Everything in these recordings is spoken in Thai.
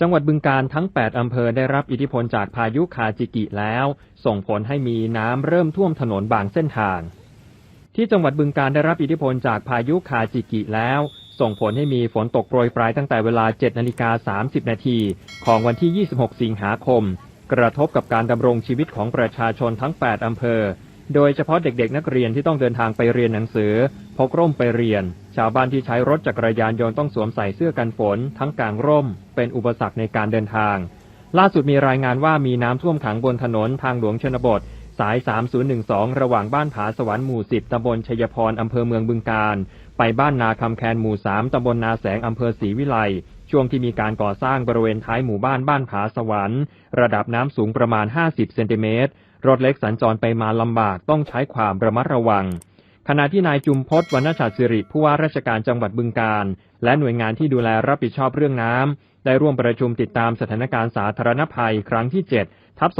จังหวัดบึงการทั้ง 8 อำเภอได้รับอิทธิพลจากพายุคาจิกิแล้ว ส่งผลให้มีน้ำเริ่มท่วมถนนบางเส้นทาง ที่จังหวัดบึงการได้รับอิทธิพลจากพายุคาจิกิแล้ว ส่งผลให้มีฝนตกโปรยปลายตั้งแต่เวลา 7 นาฬิกา 30 นาทีของวันที่ 26 สิงหาคม กระทบกับการดำรงชีวิตของประชาชนทั้ง 8 อำเภอ โดยเฉพาะเด็กๆ นักเรียนที่ต้องเดินทางไปเรียนหนังสือ พกร่มไปเรียน ชาวบ้านที่ใช้รถจักรยานยนต์ต้องสวมใส่เสื้อกันฝน ทั้งกางร่ม เป็นอุปสรรคในการเดินทาง ล่าสุดมีรายงานว่ามีน้ำท่วมขังบนถนนทางหลวงชนบท สาย 3012 ระหว่างบ้านผาสวรรค์หมู่ 10 ตำบลชัยพร อำเภอเมืองบึงการ ไปบ้านนาคำแคนหมู่ 3 ตำบลนาแสง อำเภอศรีวิไลช่วงที่มีการก่อสร้างบริเวณท้ายหมู่บ้านบ้านผาสวรรค์ ระดับน้ำสูงประมาณ 50 เซนติเมตร รถเล็กสัญจรไปมาลำบากต้องใช้ความระมัดระวัง ขณะที่นายจุมพศวรรณชัดสิริผู้ว่าราชการจังหวัดบึงการ และหน่วยงานที่ดูแลรับผิดชอบเรื่องน้ำได้ร่วมประชุมติดตามสถานการณ์สาธารณภัยครั้งที่ 7 ทับ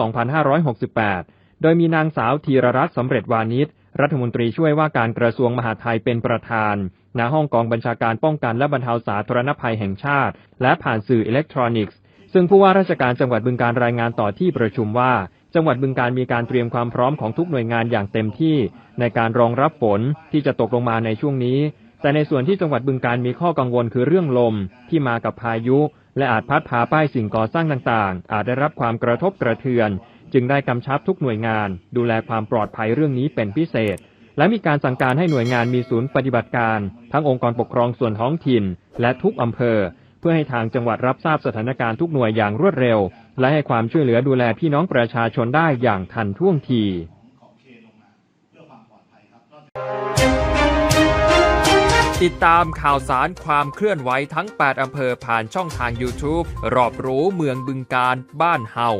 2568 โดยมีนางสาวธีรรัตน์สำเร็จวานิชรัฐมนตรีช่วยว่าการกระทรวงมหาดไทยเป็นประธานณห้องกองบัญชาการป้องกันและบรรเทาสาธารณภัยแห่งชาติ และผ่านสื่ออิเล็กทรอนิกส์ ซึ่งผู้ว่าราชการจังหวัดบึงการรายงานต่อที่ประชุมว่า จังหวัดบึงการมีการเตรียมความพร้อมของทุกหน่วยงานอย่างเต็มที่ในการรองรับฝนที่จะตกลงมาในช่วงนี้ แต่ในส่วนที่จังหวัดบึงการมีข้อกังวลคือเรื่องลมที่มากับพายุ และอาจพัดพาป้ายสิ่งก่อสร้างต่างๆ อาจได้รับความกระทบกระเทือน จึงได้กำชับทุกหน่วยงาน ดูแลความปลอดภัยเรื่องนี้เป็นพิเศษ และมีการสั่งการให้หน่วยงานมีศูนย์ปฏิบัติการ ทั้งองค์กรปกครองส่วนท้องถิ่น และทุกอำเภอ พื่อให้ทางจังหวัดรับทราบสถานการณ์ทุกหน่วยอย่างรวดเร็ว และให้ความช่วยเหลือดูแลพี่น้องประชาชนได้อย่างทันท่วงทีติดตามข่าวสารความเคลื่อนไหวทั้ง 8 อำเภอผ่านช่องทาง YouTube รอบรู้เมืองบึงการบ้านเฮา